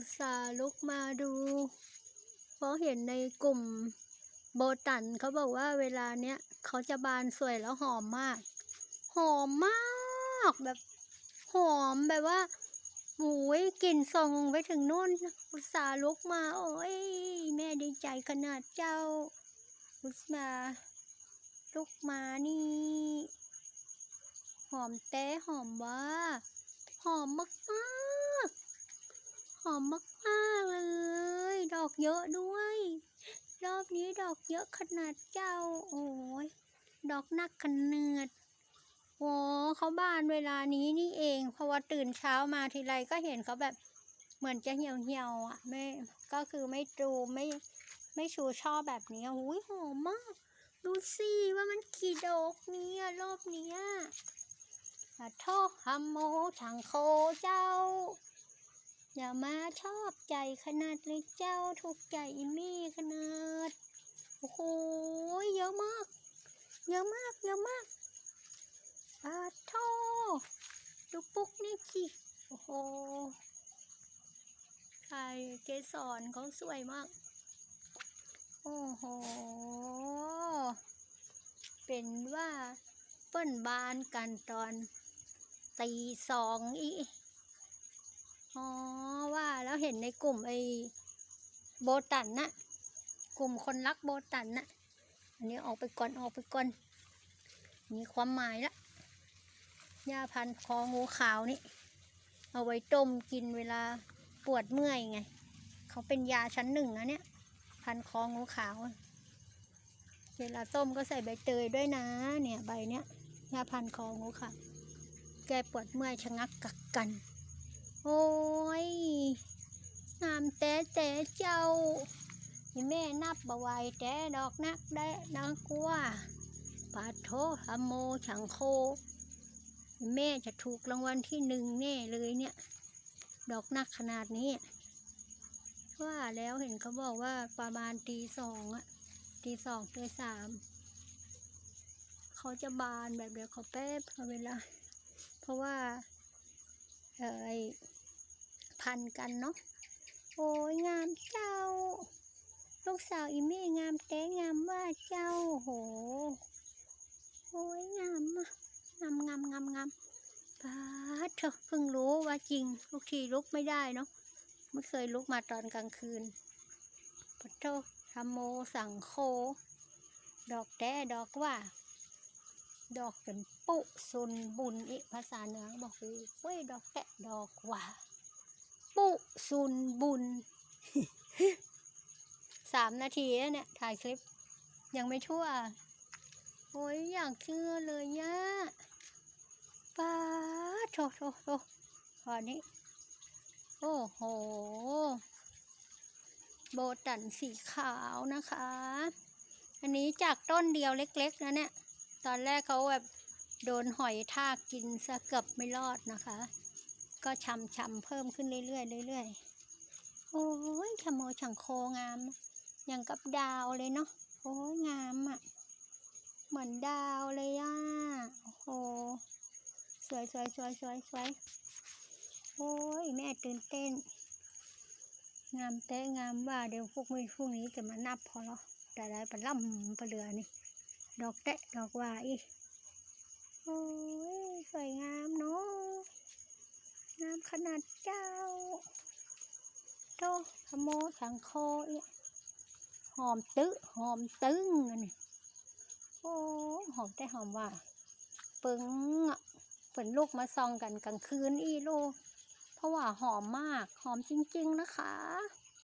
อุตส่าห์ลุกมาดู เพราะเห็นในกลุ่มโบตันเขาบอกว่าเวลาเนี้ยเขาจะบานสวยแล้วหอมมาก หอมมากแบบ หอมแบบว่าโอ้ยกลิ่นส่งไปถึงนู่น อุตส่าห์ลุกมา โอ้ยแม่ดีใจขนาดเจ้า อุตส่าห์ลุกมานี่ หอมแต้หอมว่า หอมมากๆ อมมากๆเลย ดอกเยอะด้วย รอบนี้ดอกเยอะขนาดเจ้า โอ้ยดอกนักขนาดโอ้เขาบานเวลานี้นี่เอง เพราะว่าตื่นเช้ามาทีไรก็เห็นเขาแบบเหมือนจะเหี่ยวเหี่ยวๆอะไม่ก็คือไม่ดูไม่ไม่ชูช่อแบบนี้อุ้ยหอมมาก ดูสิว่ามันกี่ดอกเนี่ยรอบเนี้ยอะโทษฮัมโมทางโคเจ้า อย่ามาชอบใจขนาดเลยเจ้าถูกใจอีมี่ขนาด โอ้โหเยอะมาก เยอะมาก เยอะมากอาโทดูปุ๊กนี่สิโอ้โหใช่เกสรเขาสวยมาก โอ้โห เป็นว่าเปิ้นบานกันตอนตีสองอี อ๋อว่าแล้วเห็นในกลุ่มไอ้โบตันนะกลุ่มคนรักโบตันนะอันนี้ออกไปก่อนออกไปก่อน มีความหมายละยาพันธุ์คองูขาวนี่ เอาไว้ต้มกินเวลาปวดเมื่อยไง เขาเป็นยาชั้นหนึ่งนะเนี่ย พันธุ์คองูขาว เวลาต้มก็ใส่ใบเตยด้วยนะ เนี่ยใบเนี้ยยาพันธุ์คองูขาวแก้ปวดเมื่อยชะงักกักกัน โอ้ยงามแต่แต่เจ้าแม่นับบ่ไหวแต่ดอกนักได้นางกลัวปาโทอโมฉังโค แม่จะถูกรางวัลที่หนึ่งแน่เลยเนี่ย ดอกนักขนาดนี้ ว่าแล้วเห็นเขาบอกว่าประมาณตีสองอะตีสองตีสามเขาจะบานแบบเดียวเขาแป๊บเอาเวลา เพราะว่า เออ พันกันเนาะ โอ้ยงามเจ้า ลูกสาวอีเม่งามแต้งามว่าเจ้าโห โอ้ยงามอะงามงามงามงามป้าดเถอะเพิ่งรู้ว่าจริงลูกทีลุกไม่ได้เนาะไม่เคยลุกมาตอนกลางคืนปะโททำโมสั่งโค ดอกแต้ดอกว่า ดอกเป็นปุซุนบุญอีภาษาเหนือบอกเลยเว้ยดอกแตะดอกว่า ปุซุนบุญสามนาทีแล้วเนี่ย ถ่ายคลิป ยังไม่ทั่ว โอ้ยอยากเชื่อเลยย่ะป้าดโถโถโถตอนนี้ โอ้โห โบตันสีขาวนะคะ อันนี้จากต้นเดียวเล็ก ๆ นะเนี่ย ตอนแรกเขาแบบโดนหอยทากกินซะเกือบไม่รอดนะคะ ก็ชำชำเพิ่มขึ้นเรื่อยๆเรื่อยๆ โอ้ยขโมฉังโคงาม อย่างกับดาวเลยเนาะ โอ้ยงามอะ่ะ เหมือนดาวเลยอะ โอ้โห สวยสวยสวยสวยสวยโอ้ยแม่ตื่นเต้น งามแต่งามว่าเดี๋ยวพวกมือพวกนี้จะมานับพอแล้วแต่ได้ปลาล่ำปลาเรือนี่ ดอกแตะดอกว่าอีโอ้ยสวยงามเนาะ น้ำขนาดเจ้า โตขโมสังโคอีกหอมตึหอมตึงอันนี้โอ้หอมแต่หอมว่าปึ้งฝนลูกมาซองกันกลางคืนอีลูก เพราะว่าหอมมาก หอมจริง ๆ นะคะ